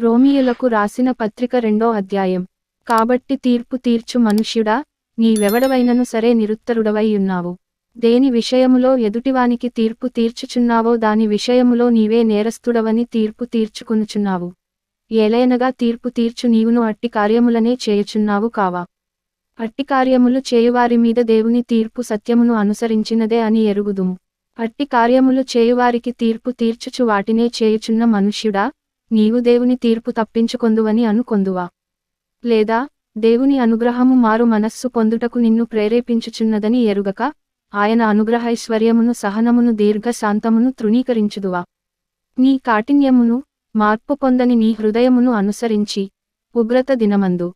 రోమియులకు రాసిన పత్రిక రెండో అధ్యాయం. కాబట్టి తీర్పు తీర్చు మనుష్యుడా నీవెవడవైనను సరే నిరుత్తరుడవై ఉన్నావు దేని విషయములో ఎదుటివానికి తీర్పు తీర్చుచున్నావో దాని విషయములో నీవే నేరస్తుడవని తీర్పు తీర్చుకునుచున్నావు. ఏలైనగా తీర్పు తీర్చు నీవును అట్టి కార్యములనే చేయుచున్నావు కావా. అట్టి కార్యములు చేయువారి మీద దేవుని తీర్పు సత్యమును అనుసరించినదే అని ఎరుగుదుము. అట్టి కార్యములు చేయువారికి తీర్పు తీర్చుచు వాటినే చేయుచున్న మనుష్యుడా నీవు దేవుని తీర్పు తప్పించుకొందువని అనుకొందువా? లేదా దేవుని అనుగ్రహము మారు మనస్సు పొందుటకు నిన్ను ప్రేరేపించుచున్నదని ఎరుగక ఆయన అనుగ్రహైశ్వర్యమును సహనమును దీర్ఘ శాంతమును తృణీకరించుదువా? నీ కాఠిన్యమును మార్పు పొందని నీ హృదయమును అనుసరించి ఉగ్రత దినమందు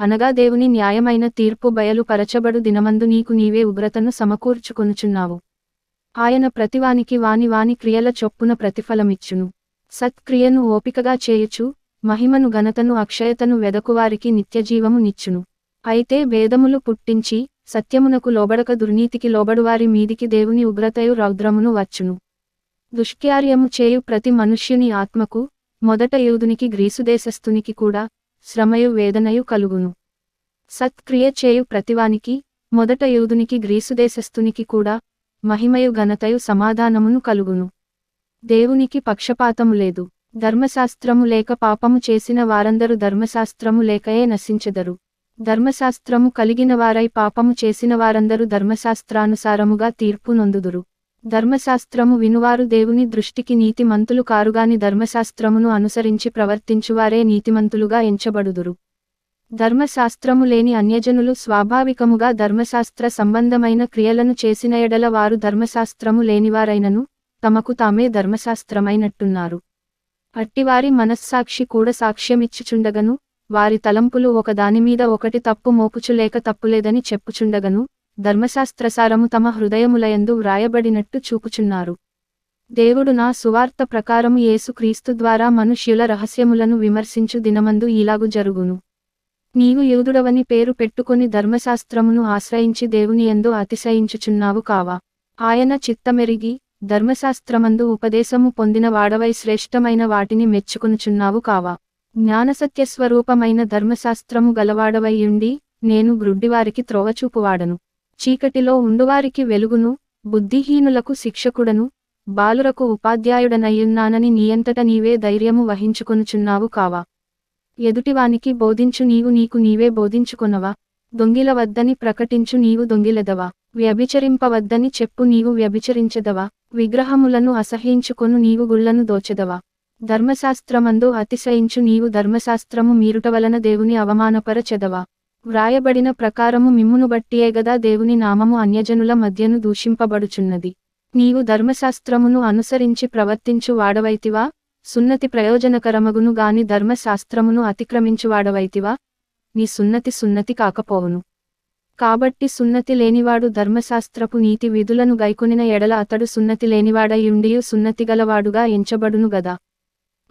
అనగా దేవుని న్యాయమైన తీర్పు బయలు పరచబడు దినమందు నీకు నీవే ఉగ్రతను సమకూర్చుకొనుచున్నావు. ఆయన ప్రతివానికి వాని వాని క్రియల చొప్పున ప్రతిఫలమిచ్చును. సత్క్రియను ఓపికగా చేయుచు మహిమను ఘనతను అక్షయతను వెదకువారికి నిత్యజీవము నిచ్చును. అయితే భేదములు పుట్టించి సత్యమునకు లోబడక దుర్నీతికి లోబడువారి మీదికి దేవుని ఉగ్రతయు రౌద్రమును వచ్చును. దుష్కార్యము చేయు ప్రతి మనుష్యుని ఆత్మకు మొదట యూదునికి గ్రీసుదేశస్థునికి కూడా శ్రమయు వేదనయు కలుగును. సత్క్రియ చేయు ప్రతివానికి మొదట యూదునికి గ్రీసుదేశస్థునికి కూడా మహిమయు ఘనతయు సమాధానమును కలుగును. దేవునికి పక్షపాతము లేదు. ధర్మశాస్త్రము లేక పాపము చేసిన వారందరూ ధర్మశాస్త్రము లేకయే నశించెదరు. ధర్మశాస్త్రము కలిగిన వారై పాపము చేసిన వారందరూ ధర్మశాస్త్రానుసారముగా తీర్పు నొందుదురు. ధర్మశాస్త్రము వినువారు దేవుని దృష్టికి నీతిమంతులు కారుగాని ధర్మశాస్త్రమును అనుసరించి ప్రవర్తించువారే నీతిమంతులుగా ఎంచబడుదురు. ధర్మశాస్త్రము లేని అన్యజనులు స్వాభావికముగా ధర్మశాస్త్ర సంబంధమైన క్రియలను చేసిన ఎడల వారు ధర్మశాస్త్రము లేనివారైనను తమకు తామే ధర్మశాస్త్రమైనట్టున్నారు. అట్టివారి మనస్సాక్షి కూడా సాక్ష్యమిచ్చుచుండగను వారి తలంపులు ఒకదానిమీద ఒకటి తప్పు మోపుచులేక తప్పులేదని చెప్పుచుండగను ధర్మశాస్త్రసారము తమ హృదయములయందు వ్రాయబడినట్టు చూపుచున్నారు. దేవుడు నా సువార్త ప్రకారము యేసుక్రీస్తు ద్వారా మనుష్యుల రహస్యములను విమర్శించు దినమందు ఇలాగు జరుగును. నీవు యూదుడవని పేరు పెట్టుకుని ధర్మశాస్త్రమును ఆశ్రయించి దేవుని యందు అతిశయించుచున్నావు కావా? ఆయన చిత్తమెరిగి ధర్మశాస్త్రమందు ఉపదేశము పొందిన వాడవై శ్రేష్టమైన వాటిని మెచ్చుకునుచున్నావు కావా. జ్ఞానసత్యస్వరూపమైన ధర్మశాస్త్రము గలవాడవై ఉండి నేను గ్రుడ్డివారికి త్రోవచూపువాడను. చీకటిలో ఉండువారికి వెలుగును బుద్ధిహీనులకు శిక్షకుడను బాలురకు ఉపాధ్యాయుడనయ్యున్నానని నీయంతట నీవే ధైర్యము వహించుకొనుచున్నావు కావా. ఎదుటివానికి బోధించు నీవు నీకు నీవే బోధించుకొనవా. దొంగిలవద్దని ప్రకటించు నీవు దొంగిలెదవా. వ్యభిచరింపవద్దని చెప్పు నీవు వ్యభిచరించెదవా? విగ్రహములను అసహించుకొను నీవు గుళ్ళను దోచెదవా? ధర్మశాస్త్రమందు అతిశయించు నీవు ధర్మశాస్త్రము మీరుట వలన దేవుని అవమానపరచెదవా? వ్రాయబడిన ప్రకారము మిమ్మును బట్టియే గదా దేవుని నామము అన్యజనుల మధ్యను దూషింపబడుచున్నది. నీవు ధర్మశాస్త్రమును అనుసరించి ప్రవర్తించు వాడవైతివా? సున్నతి ప్రయోజనకరమగును గాని ధర్మశాస్త్రమును అతిక్రమించువాడవైతివా నీ సున్నతి సున్నతి కాకపోవును. కాబట్టి సున్నతి లేనివాడు ధర్మశాస్త్రపు నీతి విధులను గైకొనిన ఎడల అతడు సున్నతి లేనివాడయుండియు సున్నతిగలవాడుగా ఎంచబడును గదా.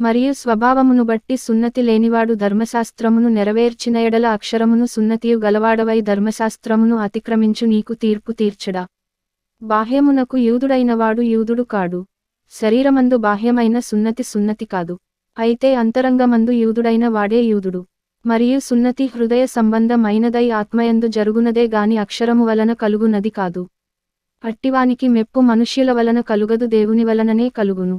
మరియు స్వభావమును బట్టి సున్నతి లేనివాడు ధర్మశాస్త్రమును నెరవేర్చిన ఎడల అక్షరమును సున్నతియు గలవాడవై ధర్మశాస్త్రమును అతిక్రమించు నీకు తీర్పు తీర్చడా. బాహ్యమునకు యూదుడైనవాడు యూదుడు కాడు. శరీరమందు బాహ్యమైన సున్నతి సున్నతి కాదు. అయితే అంతరంగమందు యూదుడైన వాడే యూదుడు. మరియు సున్నతి హృదయ సంబంధమైనదై ఆత్మయందు జరుగునదే గాని అక్షరము వలన కలుగునది కాదు. అట్టివానికి మెప్పు మనుష్యుల వలన కలుగదు దేవుని వలననే కలుగును.